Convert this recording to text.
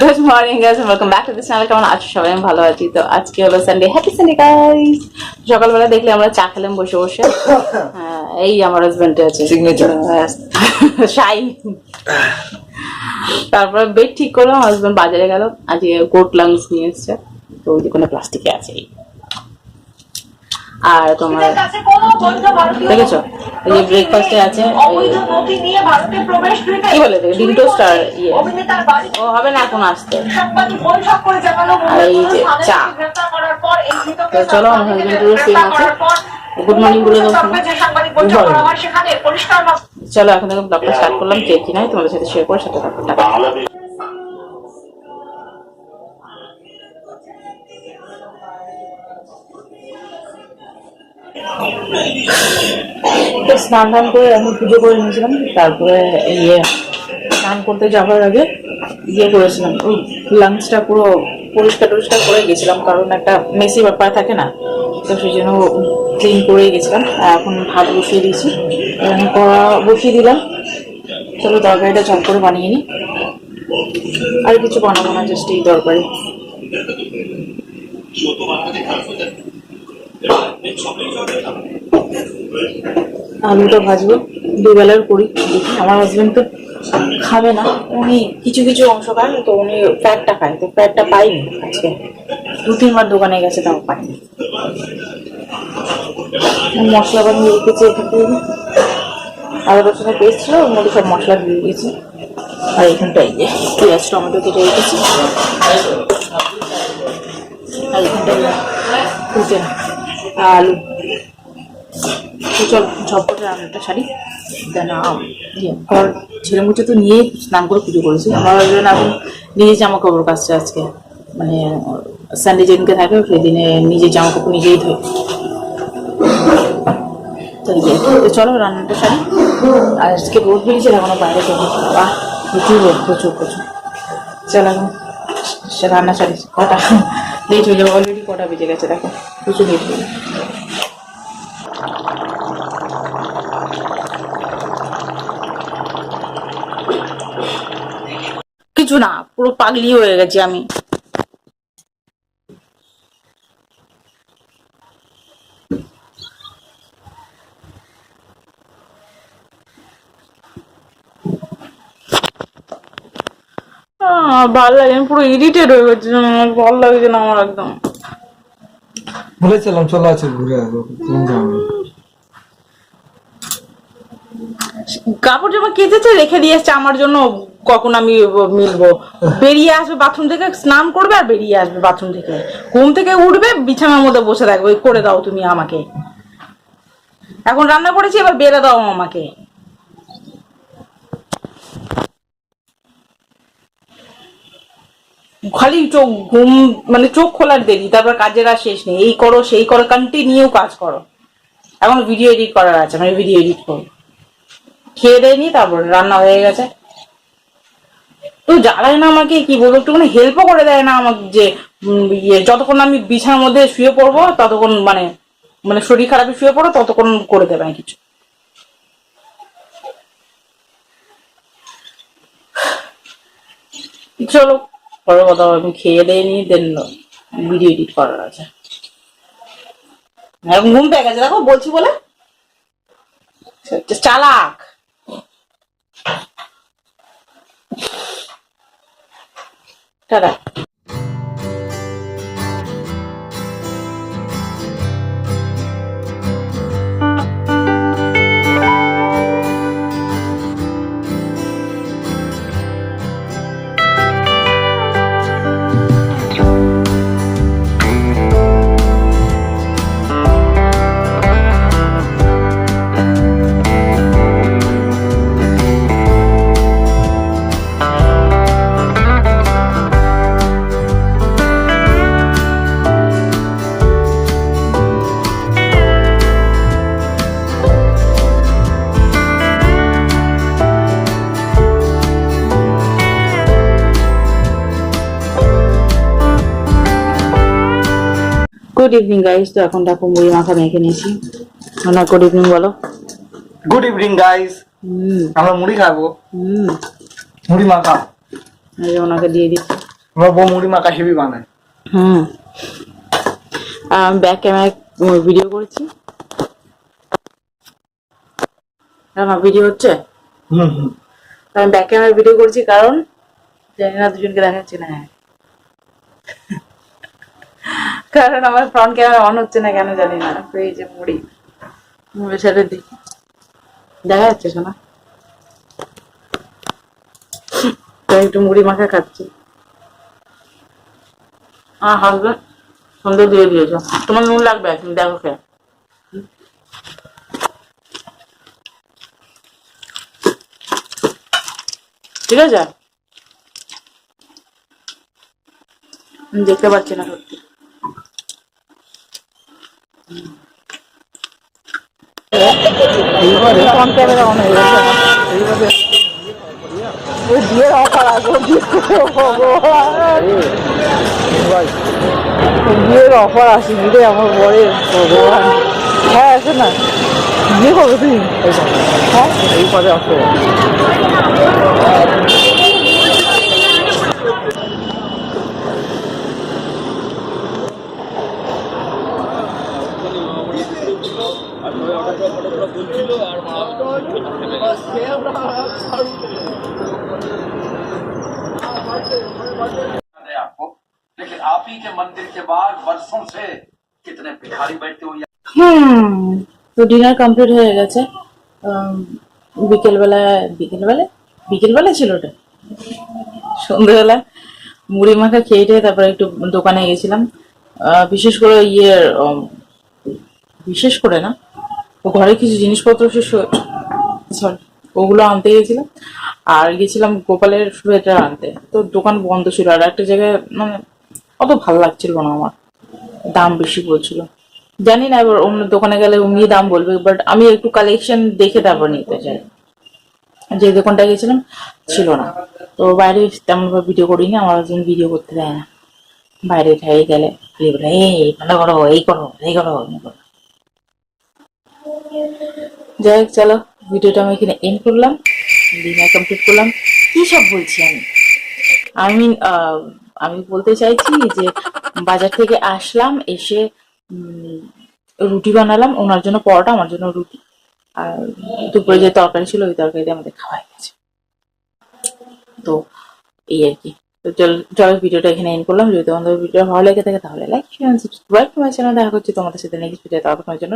Good morning guys welcome back to this channel কেমন আছো? সবাই আমি ভালো আছি। তো আজকে হলো সানডে হ্যাপি সানডে গাইস সকালবেলা দেখলে আমরা চা খেলাম বসে বসে। হ্যাঁ, এই আমার হাজবেন্ড আছে। সিগনেচার শাই তারপরে বেড ঠিক করলাম হাজবেন্ড বাজারে গেল। আজকে কোট লাংস নিয়ে এসছে। তো ওই যে কোনো প্লাস্টিকে আছে। এই। আর তোমার দেখেছ? এই যে ব্রেকফাস্টে আছে এই- কি বলে এটাকে? ডিম টোস্ট আর ইয়ে। ও হবে না এখন আসতে। আর এই যে চা। তো চলো আমার সেম আছে। গুড মর্নিং বলে। দাও চলো এখন থেকে ব্লগটা স্টার্ট করলাম কে কি নয় তোমাদের সাথে শেয়ার করে সাথে থাকো। তো স্নান টান করে এখন পুজো করে নিয়েছিলাম, তারপরে ইয়ে স্নান করতে যাওয়ার আগে ইয়ে করেছিলাম, ওই লাঞ্চটা পুরো পরিষ্কার টরিষ্কার করে গেছিলাম, কারণ একটা মেসি ব্যাপার থাকে না, তো সেই জন্য ক্লিন করেই গেছিলাম এখন ভাত বসিয়ে দিয়েছি, এখন কড়া বসিয়ে দিলাম, চলো তরকারিটা চপ করে বানিয়ে নিই, আর কিছু বানাবো না জাস্ট এই তরকারি। আলুটা ভাজবো, দুবেলার করি। দেখি আমার হাজবেন্ড তো খাবে না, উনি কিছু কিছু অংশ খায়, তো উনি ফ্যাটটা খায়, তো ফ্যাটটা পাইনি আজকে। দু তিনবার দোকানে গেছে, তাও পাইনি। মশলা বানিয়ে রেখেছি এখানে আদা রসুনের পেস্ট ছিল, ওর মধ্যে সব মশলা দিয়ে দিয়েছি। আর এখানটায় যে পেঁয়াজ, টমেটো কেটে রেখেছি। আর এখানটায় কুচে আলু। চল, ঝটপটে রান্নাটা সারি। দেন ঘর, ছেলে মুছে তো নিয়েই স্নান করে পুজো করেছি। আমার জন্য এখন নিজে জামা কাপড় কাচছে আজকে মানে সানডে যেদিনকে থাকে সেই দিনে নিজে জামা কাপড় নিজেই ধোয়। তো চলো রান্নাটা সারি। আর আজকে রোদ বেরিয়েছে, এখনও বাইরে চলে বাহ, প্রচুর রোদ, প্রচুর প্রচুর। চলো রান্না সারি। কটা? লেট হয়ে যাবে কটা বেজে গেছে, দেখো, প্রচুর লেট কিছু না, পুরো পাগলি হয়ে গেছি আমি। ভালো লাগে পুরো ইরিটেট হয়ে গেছি ভালো লাগছে না আমার একদম। বলেছিলাম, চলে আছে ঘুরে আসব তুমি কাপড় জামা কেচেছে, রেখে দিয়ে এসছে, আমার জন্য কখন আমি মিলবো। বেরিয়ে আসবে বাথরুম থেকে, স্নান করবে আর বেরিয়ে আসবে বাথরুম থেকে। ঘুম থেকে উঠবে, বিছানার মধ্যে বসে থাকবে করে দাও তুমি আমাকে। এখন রান্না করেছি, এবার বেড়ে দাও আমাকে। খালি চোখ ঘুম মানে চোখ খোলার দেরি, তারপর কাজের আর শেষ নেই। এই করো, সেই করো কন্টিনিউ কাজ করো। এখন ভিডিও এডিট করার আছে মানে ভিডিও এডিট করো। খেয়ে দেয়নি তারপর রান্না হয়ে গেছে। তো জ্বালায় না আমাকে, কি বলব, একটুখানি হেল্পও করে দেয় না আমাকে যে ইয়ে যতক্ষণ আমি বিছানার মধ্যে শুয়ে পড়ব, ততক্ষণ মানে মানে শরীর খারাপে শুয়ে পড়ো, ততক্ষণ করে দেবে না কিছু। চলো। পরে কথা আমি খেয়ে দিয়ে নিয়ে দেন ভিডিও এডিট করার আছে। এখন ঘুম পেয়ে গেছে, দেখো, বলছি বলে। চালাক। টাটা। গুড ইভিনিং গাইস তো এখন দেখো মুড়ি মাখা মেখে নিয়েছি। না গুড ইভিনিং বলো। Good evening guys hmm. আমরা মুড়ি খাব। মুড়ি মাখা। এই ওনাকে দিয়ে দিচ্ছি। আমার বউ মুড়ি মাখা হেবি বানায়। হুম। আমি ব্যাক ক্যামেরায় ভিডিও করেছি। আমার ভিডিও হচ্ছে? হুম হুম। আমি ব্যাক ক্যামেরায় ভিডিও করছি কারণ জানি না দুজনকে দেখাচ্ছে না। হ্যাঁ কারণ আমার ফ্রন্ট ক্যামেরা অন হচ্ছে না কেন জানি না। এই যে মুড়ির সাথে দিই দেখা যাচ্ছে শোনা একটু মুড়ি মাখা খাচ্ছি। আমার হাজবেন্ড সন্ধে দিয়ে দিয়েছ। তোমার নুন লাগবে তুমি দেখো খেয়ে। ঠিক আছে? দেখতে পাচ্ছি না সত্যি। এইবারে ফ্রন্ট ক্যামেরা অন হয়ে গেছে। এইবারে ওই বিয়ের অফার আছে বিয়ের অফার রে আমার বরের ভগবান। হ্যাঁ আছে না? বিয়ে করবে তুমি হ্যাঁ? এইবারে আসো। है लेकिन आप ही के मंदिर के बाद वर्षों से कितने भिखारी बैठे हुए হুম তো ডিনার কমপ্লিট হয়ে গেছে উম, বিকেলবেলা বিকেলবেলা বিকেলবেলা ছিল ওটা সন্ধ্যেবেলা মুড়ি মাখা খেয়ে টেয়ে তারপরে একটু দোকানে গেছিলাম আহ, বিশেষ করে ইয়ের উম, বিশেষ করে না ও ঘরে কিছু জিনিসপত্র শেষ সরি ওগুলো আনতে গেছিলাম আর গেছিলাম গোপালের সোয়েটার আনতে তো দোকান বন্ধ ছিল আর একটা জায়গায় মানে অত ভালো লাগছিল না আমার। দাম বেশি বলছিল জানি না এবার অন্য দোকানে গেলে অমনি দাম বলবে বাট আমি একটু কালেকশন দেখে তারপর নিতে চাই। যে দোকানটা গেছিলাম ছিল না। তো বাইরে তেমন ভাবে ভিডিও করিনি আমার একজন ভিডিও করতে দেয় না। বাইরে ঠাই গেলে এই ভালো করো এই করো এই করো এই করো। যাই হোক চলো ভিডিওটা আমি এখানে এন্ড করলাম। ডিনার কমপ্লিট করলাম। কি সব বলছি আমি? আমি আহ, আমি বলতে চাইছি যে বাজার থেকে আসলাম, এসে রুটি বানালাম। ওনার জন্য পরোটা, আমার জন্য রুটি। আর দুপুরে যে তরকারি ছিল, ওই তরকারিতে আমাদের খাওয়া গেছে। তো এই আর কি। তো চল ভিডিওটা এখানে এন্ড করলাম। যদি তোমাদের ভিডিও ভালো লেগে থাকে, তাহলে লাইক সাবস্ক্রাইব তোমার চ্যানেল দেখা করছি তোমাদের সাথে নেক্সট ভিডিও তারপর জন্য